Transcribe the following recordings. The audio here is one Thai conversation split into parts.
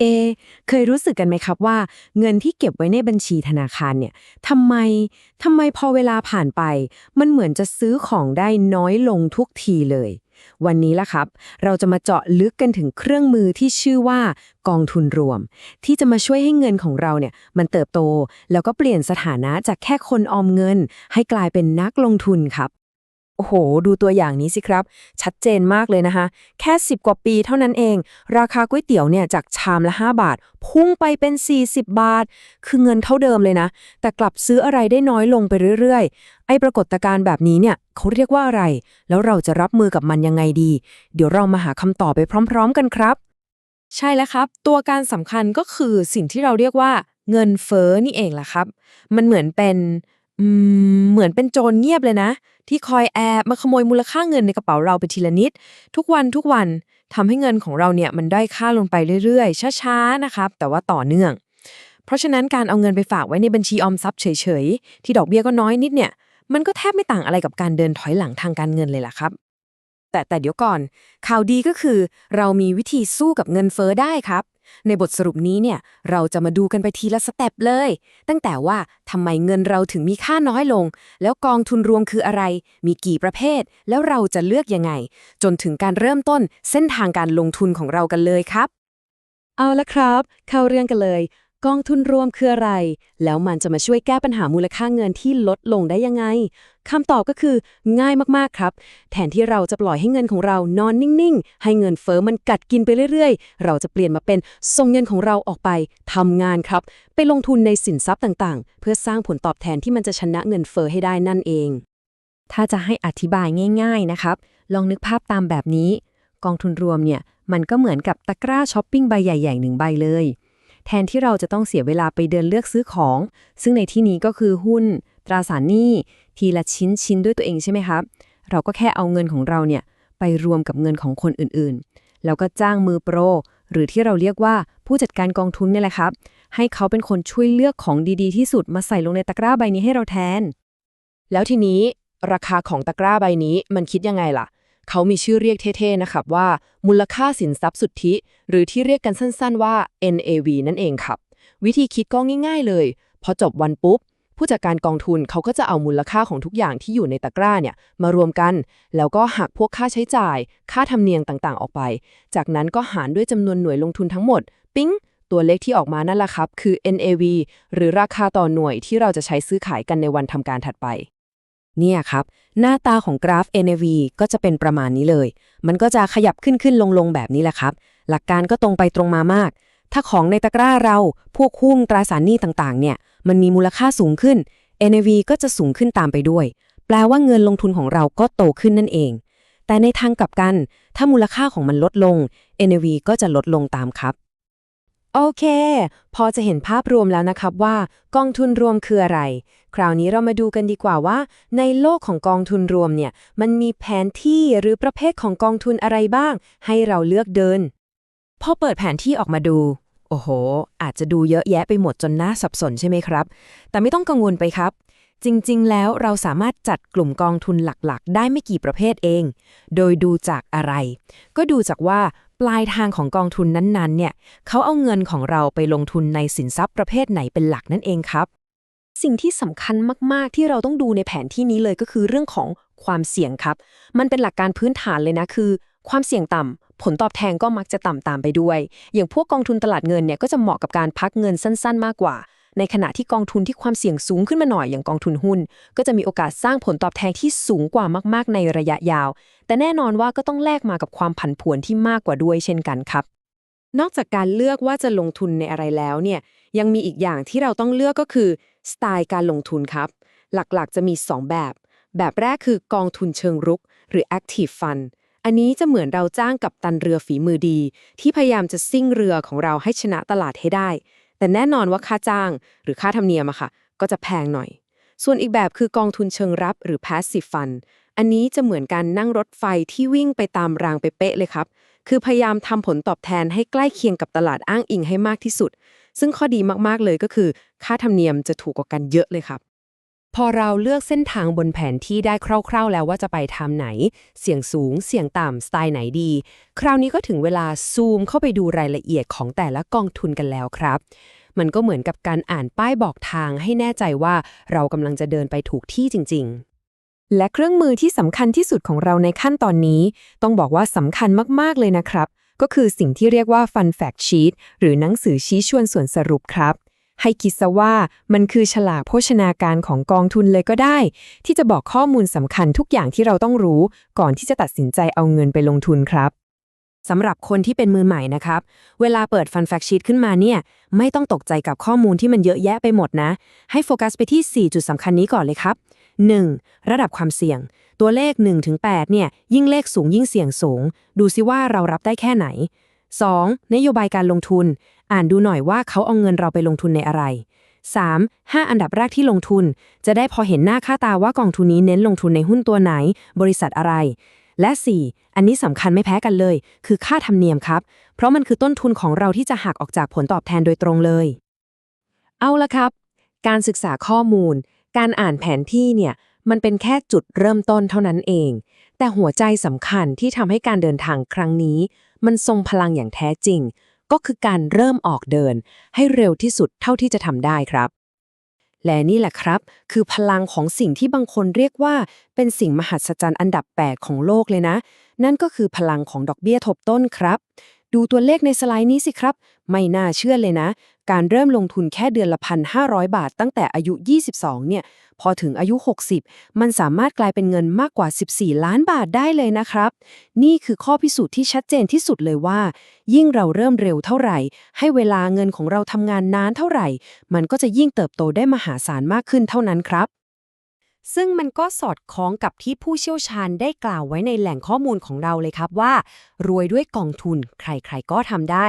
เอ เคยรู้สึกกันไหมครับว่า เงินที่เก็บไว้ในบัญชีธนาคารเนี่ยทำไมทำไมพอเวลาผ่านไป มันเหมือนจะซื้อของได้น้อยลงทุกทีเลย วันนี้ละครับ เราจะมาเจาะลึกกันถึงเครื่องมือที่ชื่อว่ากองทุนรวม ที่จะมาช่วยให้เงินของเราเนี่ยมันเติบโต แล้วก็เปลี่ยนสถานะจากแค่คนออมเงิน ให้กลายเป็นนักลงทุนครับ โอ้โห ดูตัวอย่างนี้สิครับ ชัดเจนมากเลยนะคะ แค่ 10 กว่าปีเท่านั้นเอง ราคาก๋วยเตี๋ยวเนี่ยจากชามละ 5 บาท พุ่งไปเป็น 40 บาท คือเงินเท่าเดิมเลยนะ แต่กลับซื้ออะไรได้น้อยลงไปเรื่อยๆ ไอ้ปรากฏการณ์แบบนี้เนี่ยเขาเรียกว่าอะไร แล้วเราจะรับมือกับมันยังไงดี เดี๋ยวเรามาหาคำตอบไปพร้อม ๆ กันครับ ใช่แล้วครับ ตัวการสำคัญก็คือสิ่งที่เราเรียกว่า เงินเฟ้อนี่เองแหละครับ มันเหมือนเป็น อืมเหมือนเป็นโจรเงียบเลยนะ ที่คอยแอบมาขโมยมูลค่าเงินในกระเป๋าเราไปทีละนิด ทุกวันทุกวันทำให้เงินของเราเนี่ยมันได้อยค่าลงไปเรื่อยๆ ช้าๆนะครับ แต่ว่าต่อเนื่อง เพราะฉะนั้นการเอาเงินไปฝากไว้ในบัญชีออมทรัพย์เฉยๆ ที่ดอกเบี้ยก็น้อยนิดเนี่ย มันก็แทบไม่ต่างอะไรกับการเดินถอยหลังทางการเงินเลยล่ะครับ แต่แต่เดี๋ยวก่อน ข่าวดีก็คือ เรามีวิธีสู้กับเงินเฟ้อได้ครับ ในบทสรุปนี้เนี่ยเราจะมาดูกันไปทีละสเต็ปเลย ตั้งแต่ว่าทำไมเงินเราถึงมีค่าน้อยลง แล้วกองทุนรวมคืออะไร มีกี่ประเภท แล้วเราจะเลือกยังไง จนถึงการเริ่มต้นเส้นทางการลงทุนของเรากันเลยครับ เอาละครับ เข้าเรื่องกันเลย กองทุนรวมคืออะไร แล้วมันจะมาช่วยแก้ปัญหามูลค่าเงินที่ลดลงได้ยังไงคำตอบก็คือง่ายมากๆครับ แทนที่เราจะปล่อยให้เงินของเรานอนนิ่งๆ ให้เงินเฟอ้อมันกัดกินไปเรื่อยๆ เราจะเปลี่ยนมาเป็นส่งเงินของเราออกไปทำงานครับ ไปลงทุนในสินทรัพย์ต่างๆ เพื่อสร้างผลตอบแทนที่มันจะชนะเงินเฟอ้อให้ได้นั่นเอง ถ้าจะให้อธิบายง่าย ๆนะครับ ลองนึกภาพตามแบบนี้ กองทุนรวมเนี่ยมันก็เหมือนกับตะกร้าช้อปปิ้งใบใหญ่ๆหนึ่งใบเลย แทนที่เราจะต้องเสียเวลาไปเดินเลือกซื้อของ ซึ่งในที่นี้ก็คือหุ้น ตราสารหนี้ ทีละชิ้นชิ้นด้วยตัวเองใช่ไหมครับ เราก็แค่เอาเงินของเราเนี่ยไปรวมกับเงินของคนอื่นๆ แล้วก็จ้างมือโปร หรือที่เราเรียกว่าผู้จัดการกองทุนนี่แหละครับ ให้เขาเป็นคนช่วยเลือกของดีๆ ที่สุดมาใส่ลงในตะกร้าใบนี้ให้เราแทน แล้วทีนี้ ราคาของตะกร้าใบนี้มันคิดยังไงล่ะ เขามีชื่อเรียกเท่ๆนะครับว่า มูลค่าสินทรัพย์สุทธิ หรือที่เรียกกันสั้นๆว่า NAV นั่นเองครับ วิธีคิดก็ง่ายๆเลย พอจบวันปุ๊บ ผู้จัดการกองทุนเขาก็จะเอามูลค่าของทุกอย่างที่อยู่ในตะกร้าเนี่ยมารวมกัน แล้วก็หักพวกค่าใช้จ่าย ค่าธรรมเนียมต่างๆ ออกไป จากนั้นก็หารด้วยจำนวนหน่วยลงทุนทั้งหมด ปิ๊งตัวเลขที่ออกมานั่นแหละครับ คือ NAV หรือราคาต่อหน่วยที่เราจะใช้ซื้อขายกันในวันทำการถัดไป เนี่ยครับ หน้าตาของกราฟ NAV ก็จะเป็นประมาณนี้เลย มันก็จะขยับขึ้นขึ้นลงลงแบบนี้แหละครับ หลักการก็ตรงไปตรงมามาก ถ้าของในตะกร้าเราพวกหุ้นตราสารหนี้ต่างๆ เนี่ย มันมีมูลค่าสูงขึ้น NAV ก็จะสูงขึ้นตามไปด้วย แปลว่าเงินลงทุนของเราก็โตขึ้นนั่นเอง แต่ในทางกลับกัน ถ้ามูลค่าของมันลดลง NAV ก็จะลดลงตามครับ โอเค พอจะเห็นภาพรวมแล้วนะครับว่ากองทุนรวมคืออะไร คราวนี้เรามาดูกันดีกว่าว่า ในโลกของกองทุนรวมเนี่ย มันมีแผนที่หรือประเภทของกองทุนอะไรบ้าง ให้เราเลือกเดิน พอเปิดแผนที่ออกมาดู โอ้โห อาจจะดูเยอะแยะไปหมดจนน่าสับสนใช่ไหมครับ แต่ไม่ต้องกังวลไปครับ จริงๆ แล้วเราสามารถจัดกลุ่มกองทุนหลักๆ ได้ไม่กี่ประเภทเอง โดยดูจากอะไร ก็ดูจากว่า ปลายทางของกองทุนนั้นๆ เนี่ยเขาเอาเงินของเราไปลงทุนในสินทรัพย์ประเภทไหนเป็นหลักนั่นเองครับ สิ่งที่สำคัญมากๆ ที่เราต้องดูในแผนที่นี้เลยก็คือเรื่องของความเสี่ยงครับ มันเป็นหลักการพื้นฐานเลยนะคือ ความเสี่ยงต่ำผลตอบแทนก็มักจะต่ำตามไปด้วย อย่างพวกกองทุนตลาดเงินเนี่ยก็จะเหมาะกับการพักเงินสั้น ๆ มากกว่า ในขณะที่กองทุนที่ความเสี่ยงสูงขึ้นมาหน่อยอย่างกองทุนหุ้น ก็จะมีโอกาสสร้างผลตอบแทนที่สูงกว่ามากๆ ในระยะยาว แต่แน่นอนว่าก็ต้องแลกมากับความผันผวนที่มากกว่าด้วยเช่นกันครับ นอกจากการเลือกว่าจะลงทุนในอะไรแล้วเนี่ยยังมีอีกอย่างที่เราต้องเลือกก็คือสไตล์การลงทุนครับ หลักๆ จะมี 2 แบบ แบบแรกคือกองทุนเชิงรุก หรือ active fund อันนี้จะเหมือนเราจ้างกับตันเรือฝีมือดี ที่พยายามจะซิ่งเรือของเราให้ชนะตลาดให้ได้ แต่แน่นอนว่าค่าจ้างหรือค่าธรรมเนียมอะค่ะ ก็จะแพงหน่อย ส่วนอีกแบบคือกองทุนเชิงรับหรือ passive fund อันนี้จะเหมือนการนั่งรถไฟที่วิ่งไปตามรางไปเป๊ะเลยครับ คือพยายามทำผลตอบแทนให้ใกล้เคียงกับตลาดอ้างอิงให้มากที่สุด ซึ่งข้อดีมากๆเลยก็คือ ค่าธรรมเนียมจะถูกกว่ากันเยอะเลยครับ พอเราเลือกเส้นทางบนแผนที่ได้คร่าว ๆ แล้วว่าจะไปทางไหน เสียงสูง เสียงต่ำ สไตล์ไหนดี คราวนี้ก็ถึงเวลาซูมเข้าไปดูรายละเอียดของแต่ละกองทุนกันแล้วครับ มันก็เหมือนกับการอ่านป้ายบอกทางให้แน่ใจว่าเรากำลังจะเดินไปถูกที่จริง ๆ และเครื่องมือที่สำคัญที่สุดของเราในขั้นตอนนี้ ต้องบอกว่าสำคัญมากๆเลยนะครับ ก็คือสิ่งที่เรียกว่า Fun Fact Sheet หรือหนังสือชี้ชวนส่วนสรุปครับ ให้คิดซะว่ามันคือฉลากโภชนาการของกองทุนเลยก็ได้ ที่จะบอกข้อมูลสำคัญทุกอย่างที่เราต้องรู้ ก่อนที่จะตัดสินใจเอาเงินไปลงทุนครับสำหรับคนที่เป็นมือใหม่นะครับ เวลาเปิด Fun Fact Sheet ขึ้นมาเนี่ย ไม่ต้องตกใจกับข้อมูลที่มันเยอะแยะไปหมดนะ ให้โฟกัสไปที่ 4 จุดสำคัญนี้ก่อนเลยครับ 1. ระดับความเสี่ยง ตัวเลข 1-8 เนี่ย ยิ่งเลขสูงยิ่งเสี่ยงสูง ดูซิว่าเรารับได้แค่ไหน 2. นโยบายการลงทุน อ่านดูหน่อยว่าเขาเอาเงินเราไปลงทุนในอะไร 3. 5 อันดับแรกที่ลงทุน จะได้พอเห็นหน้าค่าตาว่ากองทุนนี้เน้นลงทุนในหุ้นตัวไหน บริษัทอะไร และ 4. อันนี้สำคัญไม่แพ้กันเลย คือค่าธรรมเนียมครับ เพราะมันคือต้นทุนของเราที่จะหักออกจากผลตอบแทนโดยตรงเลย เอาละครับ การศึกษาข้อมูล การอ่านแผนที่เนี่ย มันเป็นแค่จุดเริ่มต้นเท่านั้นเอง แต่หัวใจสำคัญที่ทำให้การเดินทางครั้งนี้ มันทรงพลังอย่างแท้จริง ก็คือการเริ่มออกเดิน ให้เร็วที่สุดเท่าที่จะทำได้ครับ และนี่แหละครับ คือพลังของสิ่งที่บางคนเรียกว่า เป็นสิ่งมหัศจรรย์อันดับ 8 ของโลกเลยนะ นั่นก็คือพลังของดอกเบี้ยทบต้นครับดูตัวเลขในสไลด์นี้สิครับ ไม่น่าเชื่อเลยนะ การเริ่มลงทุนแค่เดือนละพันห้าบาทตั้งแต่อายุ 22 เนี่ย พอถึงอายุ 60 มันสามารถกลายเป็นเงินมากกว่า 14 ล้านบาทได้เลยนะครับ นี่คือข้อพิสูจน์ที่ชัดเจนที่สุดเลยว่า ยิ่งเราเริ่มเร็วเท่าไหร่ ให้เวลาเงินของเราทำงานนานเท่าไหร่ มันก็จะยิ่งเติบโตได้มหาศาลมากขึ้นเท่านั้นครับ ซึ่งมันก็สอดคล้องกับที่ผู้เชี่ยวชาญได้กล่าวไว้ในแหล่งข้อมูลของเราเลยครับว่า รวยด้วยกองทุนใครๆก็ทำได้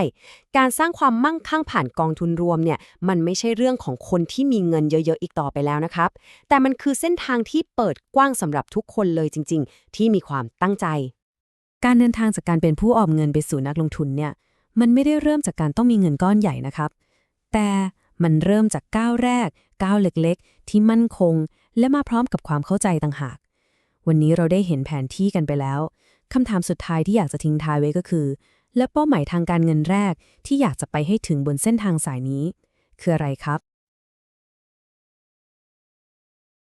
การสร้างความมั่งคั่งผ่านกองทุนรวมเนี่ยมันไม่ใช่เรื่องของคนที่มีเงินเยอะๆอีกต่อไปแล้วนะครับ แต่มันคือเส้นทางที่เปิดกว้างสำหรับทุกคนเลยจริง ๆ ที่มีความตั้งใจ การเดินทางจากการเป็นผู้ออมเงินไปสู่นักลงทุนเนี่ยมันไม่ได้เริ่มจากการต้องมีเงินก้อนใหญ่นะครับ แต่มันเริ่มจากก้าวแรก ก้าวเล็กๆ ที่มั่นคง และมาพร้อมกับความเข้าใจต่างหาก วันนี้เราได้เห็นแผนที่กันไปแล้วคำถามสุดท้ายที่อยากจะทิ้งท้ายไว้ก็คือ และเป้าหมายทางการเงินแรกที่อยากจะไปให้ถึงบนเส้นทางสายนี้ คืออะไรครับ